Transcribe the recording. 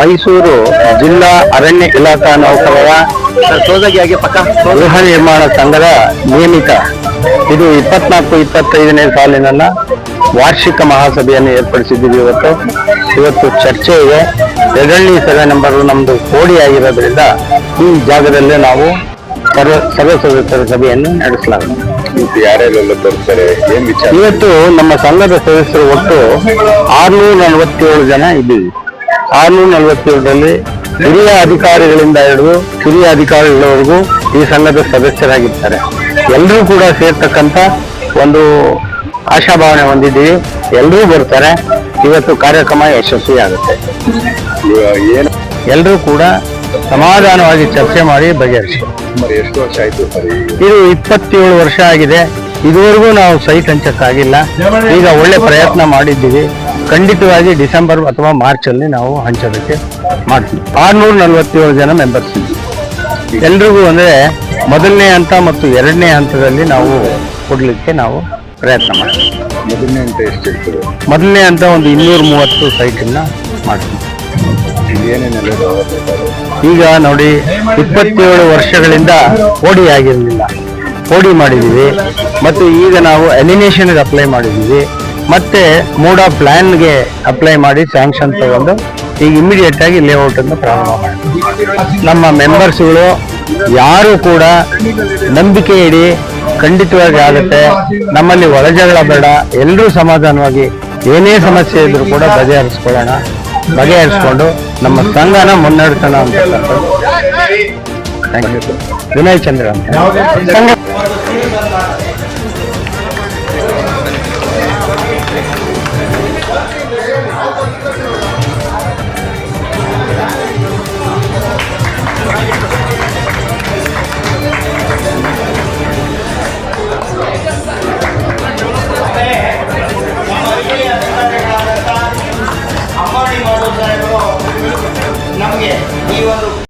ಮೈಸೂರು ಜಿಲ್ಲಾ ಅರಣ್ಯ ಇಲಾಖಾ ನೌಕರರ ಗೃಹ ನಿರ್ಮಾಣ ಸಂಘದ ನಿಯಮಿತ ಇದು ಇಪ್ಪತ್ನಾಲ್ಕು ಇಪ್ಪತ್ತೈದನೇ ಸಾಲಿನ ವಾರ್ಷಿಕ ಮಹಾಸಭೆಯನ್ನು ಏರ್ಪಡಿಸಿದ್ದೀವಿ ಇವತ್ತು. ಇವತ್ತು ಚರ್ಚೆ ಇದೆ. ಎರಡನೇ ಸಭೆ ನಂಬರ್ ನಮ್ಮದು ಕೋಡಿ ಆಗಿರೋದ್ರಿಂದ ಈ ಜಾಗದಲ್ಲೇ ನಾವು ಸರ್ವ ಸರ್ವ ಸದಸ್ಯರ ಸಭೆಯನ್ನು ನಡೆಸಲಾಗುತ್ತೆ ಯಾರ್ಯಾರೆಲ್ಲ ಬರ್ತಾರೆ? ಇವತ್ತು ನಮ್ಮ ಸಂಘದ ಸದಸ್ಯರು ಒಟ್ಟು ಆರ್ನೂರ ನಲವತ್ತೇಳು ಜನ ಇದ್ದೀವಿ. ಆರ್ನೂರ ನಲವತ್ತೇಳರಲ್ಲಿ ಹಿರಿಯ ಅಧಿಕಾರಿಗಳಿಂದ ಹಿಡಿದು ಹಿರಿಯ ಅಧಿಕಾರಿಗಳವರೆಗೂ ಈ ಸಂಘದ ಸದಸ್ಯರಾಗಿರ್ತಾರೆ. ಎಲ್ಲರೂ ಕೂಡ ಸೇರ್ತಕ್ಕಂಥ ಒಂದು ಆಶಾಭಾವನೆ ಹೊಂದಿದ್ದೀವಿ. ಎಲ್ಲರೂ ಬರ್ತಾರೆ. ಇವತ್ತು ಕಾರ್ಯಕ್ರಮ ಯಶಸ್ವಿಯಾಗುತ್ತೆ. ಆಗುತ್ತೆ ಎಲ್ಲರೂ ಕೂಡ ಸಮಾಧಾನವಾಗಿ ಚರ್ಚೆ ಮಾಡಿ ಬಗೆಹರಿಸಿ. ಎಷ್ಟು ವರ್ಷ ಆಯಿತು ಇದು ಇಪ್ಪತ್ತೇಳು ವರ್ಷ ಆಗಿದೆ. ಇದುವರೆಗೂ ನಾವು ಸೈಟ್ ಹಂಚಕ್ಕಾಗಿಲ್ಲ ಈಗ ಒಳ್ಳೆ ಪ್ರಯತ್ನ ಮಾಡಿದ್ದೀವಿ. ಖಂಡಿತವಾಗಿ ಡಿಸೆಂಬರ್ ಅಥವಾ ಮಾರ್ಚ್ ಅಲ್ಲಿ ನಾವು ಹಂಚೋದಕ್ಕೆ ಮಾಡ್ತೀವಿ. ಆರ್ನೂರ ನಲವತ್ತೇಳು ಜನ ಮೆಂಬರ್ಸ್ ಎಲ್ರಿಗೂ ಅಂದ್ರೆ ಮೊದಲನೇ ಹಂತ ಮತ್ತು ಎರಡನೇ ಹಂತದಲ್ಲಿ ನಾವು ಕೊಡ್ಲಿಕ್ಕೆ ನಾವು ಪ್ರಯತ್ನ ಮಾಡ್ತೀವಿ. ಮೊದಲನೇ ಅಂತ ಎಷ್ಟು ಇರ್ತದೆ? ಮೊದಲನೇ ಹಂತ ಒಂದು ಇನ್ನೂರ ಮೂವತ್ತು ಸೈಟನ್ನ ಮಾಡ್ತೀವಿ. ಈಗ ನೋಡಿ ಇಪ್ಪತ್ತೇಳು ವರ್ಷಗಳಿಂದ ಓಡಿ ಆಗಿರಲಿಲ್ಲ. ಓಡಿ ಮಾಡಿದ್ದೀವಿ. ಮತ್ತು ಈಗ ನಾವು ಎಲಿನೇಷನ್ಗೆ ಅಪ್ಲೈ ಮಾಡಿದ್ದೀವಿ. ಮತ್ತೆ ಮೂಡ ಪ್ಲಾನ್ಗೆ ಅಪ್ಲೈ ಮಾಡಿ ಸ್ಯಾಂಕ್ಷನ್ ತಗೊಂಡು ಈಗ ಇಮಿಡಿಯೇಟ್ ಆಗಿ ಲೇಔಟ್ ಅನ್ನು ಪ್ರಾರಂಭ ಮಾಡಿ. ನಮ್ಮ ಮೆಂಬರ್ಸ್ಗಳು ಯಾರು ಕೂಡ ನಂಬಿಕೆ ಇಡಿ ಖಂಡಿತವಾಗಿ ಆಗುತ್ತೆ. ನಮ್ಮಲ್ಲಿ ಒಳಜಗಳ ಬೇಡ. ಎಲ್ಲರೂ ಸಮಾಧಾನವಾಗಿ ಏನೇ ಸಮಸ್ಯೆ ಇದ್ರೂ ಕೂಡ ಬಗೆಹರಿಸ್ಕೊಳ್ಳೋಣ ಬಗೆಹರಿಸ್ಕೊಂಡು ನಮ್ಮ ಸಂಘನ ಮುನ್ನಡೆಸೋಣ ಅಂತ ಥ್ಯಾಂಕ್ ಯು ವಿನಯ್ ಚಂದ್ರ ಅಂತ.